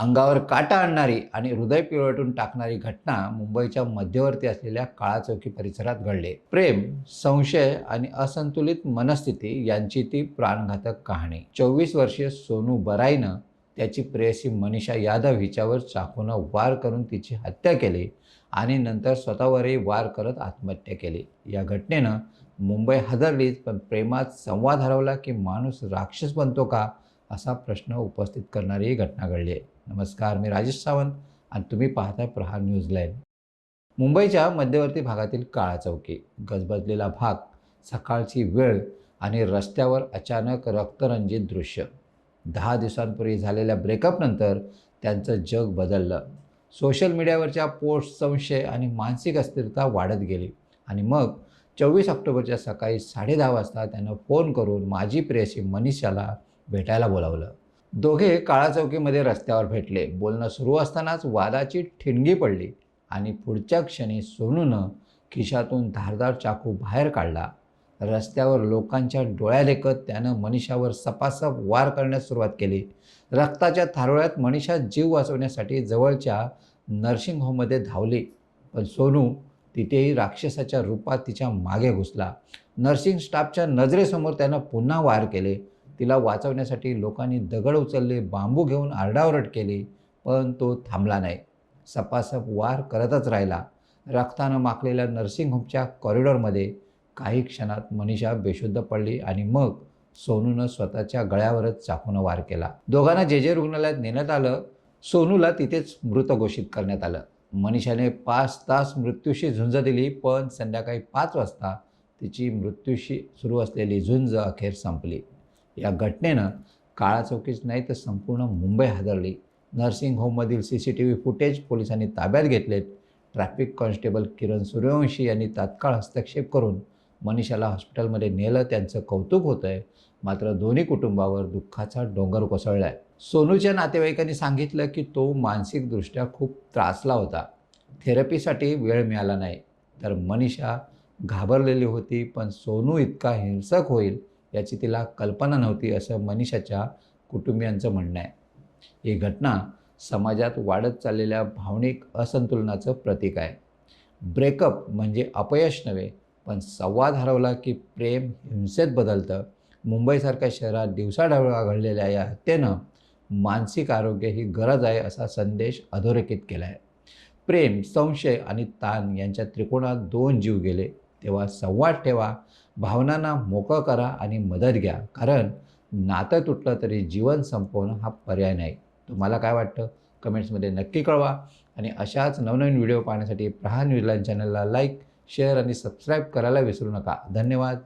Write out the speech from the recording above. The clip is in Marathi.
अंगावर काटा आणणारी आणि हृदय पिळवटून टाकणारी घटना मुंबईच्या मध्यवर्ती असलेल्या काळाचौकी परिसरात घडली. प्रेम संशय आणि असंतुलित मनस्थिती यांची ती प्राणघातक कहाणी. चोवीस वर्षीय सोनू बराईनं त्याची प्रेयसी मनीषा यादव हिच्यावर चाकूनं वार करून तिची हत्या केली आणि नंतर स्वतःवरही वार करत आत्महत्या केली. या घटनेनं मुंबई हादरलीच पण प्रेमात संवाद हरवला की माणूस राक्षस बनतो का असा प्रश्न उपस्थित करणारी ही घटना घडली आहे. नमस्कार मी राजेश सावंत आणि तुम्ही पाहताय प्रहार न्यूज लाईव्ह. मुंबईच्या मध्यवर्ती भागातील काळा चौकी गजबजलेला भाग सकाळची वेळ आणि रस्त्यावर अचानक रक्तरंजित दृश्य. दहा दिवसांपूर्वी झालेल्या ब्रेकअपनंतर त्यांचं जग बदललं. सोशल मीडियावरच्या पोस्ट संशय आणि मानसिक अस्थिरता वाढत गेली आणि मग चोवीस ऑक्टोबरच्या सकाळी साडे दहा वाजता त्यानं फोन करून माझी प्रेयसी मनीषाला भेटायला बोलावलं. दोघे काळा चौकीमध्ये रस्त्यावर भेटले. बोलणं सुरू असतानाच वादाची ठिणगी पडली आणि पुढच्या क्षणी सोनूनं खिशातून धारदार चाकू बाहेर काढला. रस्त्यावर लोकांच्या डोळ्यालेखत त्यानं मनीषावर सपासप वार करण्यास सुरुवात केली. रक्ताच्या थारोळ्यात मनीषा जीव वाचवण्यासाठी जवळच्या नर्सिंग होममध्ये धावली. पण सोनू तिथेही राक्षसाच्या रूपात तिच्यामागे घुसला. नर्सिंग स्टाफच्या नजरेसमोर त्यानं पुन्हा वार केले. तिला वाचवण्यासाठी लोकांनी दगड उचलले बांबू घेऊन आरडाओरड केली पण तो थांबला नाही. सपासप वार करतच राहिला. रक्तानं माखलेल्या नर्सिंग होमच्या कॉरिडॉरमध्ये काही क्षणात मनीषा बेशुद्ध पडली आणि मग सोनूनं स्वतःच्या गळ्यावरच चाकूनं वार केला. दोघांना जे जे रुग्णालयात नेण्यात आलं सोनूला तिथेच मृत घोषित करण्यात आलं. मनीषाने पाच तास मृत्यूशी झुंज दिली पण संध्याकाळी पाच वाजता तिची मृत्यूशी सुरू असलेली झुंज अखेर संपली. या घटनेनं काळा चौकीच नाही तर संपूर्ण मुंबई हादरली. Nursing होममधील C C T V footage पोलिसांनी ताब्यात घेतलेत. ट्रॅफिक कॉन्स्टेबल किरण सूर्यवंशी यांनी तात्काळ हस्तक्षेप करून मनीषाला हॉस्पिटलमध्ये नेलं. त्यांचं कौतुक होतं आहे मात्र दोन्ही कुटुंबावर दुःखाचा डोंगर कोसळला आहे सोनूच्या नातेवाईकांनी सांगितलं की तो मानसिकदृष्ट्या खूप त्रासला होता. थेरपीसाठी वेळ मिळाला नाही. तर मनीषा घाबरलेली होती पण सोनू इतका हिंसक होईल याची तिला कल्पना नव्हती असं मनीषाच्या कुटुंबियांचं म्हणणं आहे. ही घटना समाजात वाढत चाललेल्या भावनिक असंतुलनाचं प्रतीक आहे. ब्रेकअप म्हणजे अपयश नव्हे पण संवाद हरवला की प्रेम हिंसेत बदलतं. मुंबईसारख्या शहरात दिवसाढवळा घडलेल्या या हत्येनं मानसिक आरोग्य ही गरज आहे असा संदेश अधोरेखित केला आहे प्रेम संशय आणि ताण यांच्या त्रिकोणात दोन जीव गेले. तेव्हा संवाद ठेवा भावनांना मोकळं करा आणि मदत घ्या. कारण नातं तुटलं तरी जीवन संपवणं हा पर्याय नाही. तुम्हाला काय वाटतं? कमेंट्समध्ये नक्की कळवा आणि अशाच नवनवीन व्हिडिओ पाहण्यासाठी प्रहार न्यूजलाईन चॅनलला लाईक शेअर आणि सबस्क्राईब करायला विसरू नका. धन्यवाद.